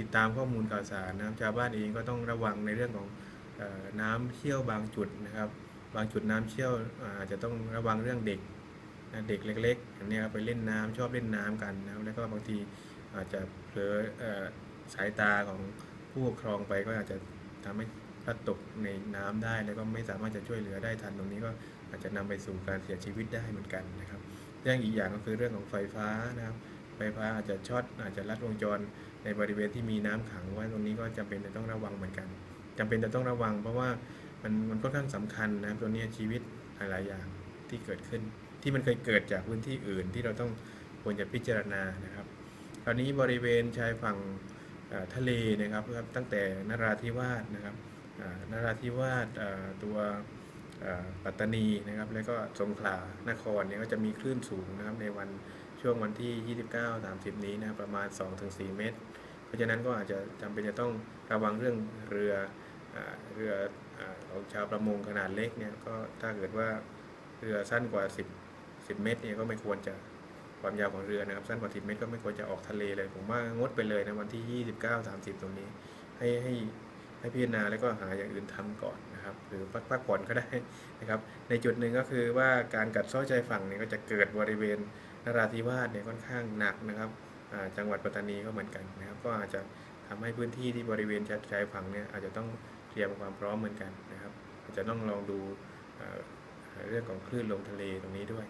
ติดตามข้อมูลข่าวสารนะครับชาวบ้านเองก็ต้องระวังในเรื่องของอน้ำเชี่ยวบางจุดนะครับ บางจุดน้ำเชี่ยวอาจจะต้องระวังเรื่องเด็กนะเด็กเล็กๆอันเนี้ยครับไปเล่นน้ำชอบเล่นน้ำกันนะครับแล้วก็บางทีอาจจะเผลออสายตาของผู้ปกครองไปก็อาจจะทำให้พลัดตกในน้ำได้แล้วก็ไม่สามารถจะช่วยเหลือได้ทันตรงนี้ก็อาจจะนำไปสู่การเสียชีวิตได้เหมือนกันนะครับ เรื่องอีกอย่างก็คือเรื่องของไฟฟ้านะครับ ไฟฟ้าอาจจะช็อตอาจจะลัดวงจรในบริเวณที่มีน้ำขังไว้ตรงนี้ก็จำเป็นจะต้องระวังเหมือนกันจำเป็นจะต้องระวัง เพราะว่ามันมันค่อนข้างสำคัญนะครับตัวนี้ชีวิตหลายๆอย่างที่เกิดขึ้น ที่มันเคยเกิดจากพื้นที่อื่นที่เราต้องควรจะพิจารณานะครับคราวนี้บริเวณชายฝั่งทะเลนะครับครับตั้งแต่นราธิวาสนะครับนราธิวาสตัวปัตตานีนะครับแล้วก็สงขลานครเนี่ยก็จะมีคลื่นสูงนะครับในวัน ช่วงวันที่ 29 30 นี้นะประมาณ 2-4 เมตร เพราะฉะนั้นก็อาจจะจำเป็นจะต้องระวังเรื่องเรืออเรืออของชาวประมงขนาดเล็กเนี่ยก็ถ้าเกิดว่าเรือสั้นกว่า 10 10 เมตรเนี่ยก็ไม่ควรจะความยาวของเรือนะครับสั้นกว่า 10 เมตรก็ไม่ควรจะออกทะเลเลย ผมว่างดไปเลยนะวันที่ 29 30 ตรงนี้ ให้ให้ ให้พิจารณาแล้วก็หาอย่างอื่นทำก่อนนะครับ หรือพักพักผ่อนก็ได้นะครับ ในจุดหนึ่งก็คือว่าการกัดซ้อชายฝั่งเนี่ยก็จะเกิดบริเวณนราธิวาสเนี่ยค่อนข้างหนักนะครับจังหวัดปัตตานีก็เหมือนกันนะครับ ก็อาจจะทำให้พื้นที่ที่บริเวณชายชายฝั่งเนี่ยอาจจะต้องเตรียมความพร้อมเหมือนกันนะครับอาจจะต้องลองดูเรื่องของคลื่นลมทะเลตรงนี้ด้วย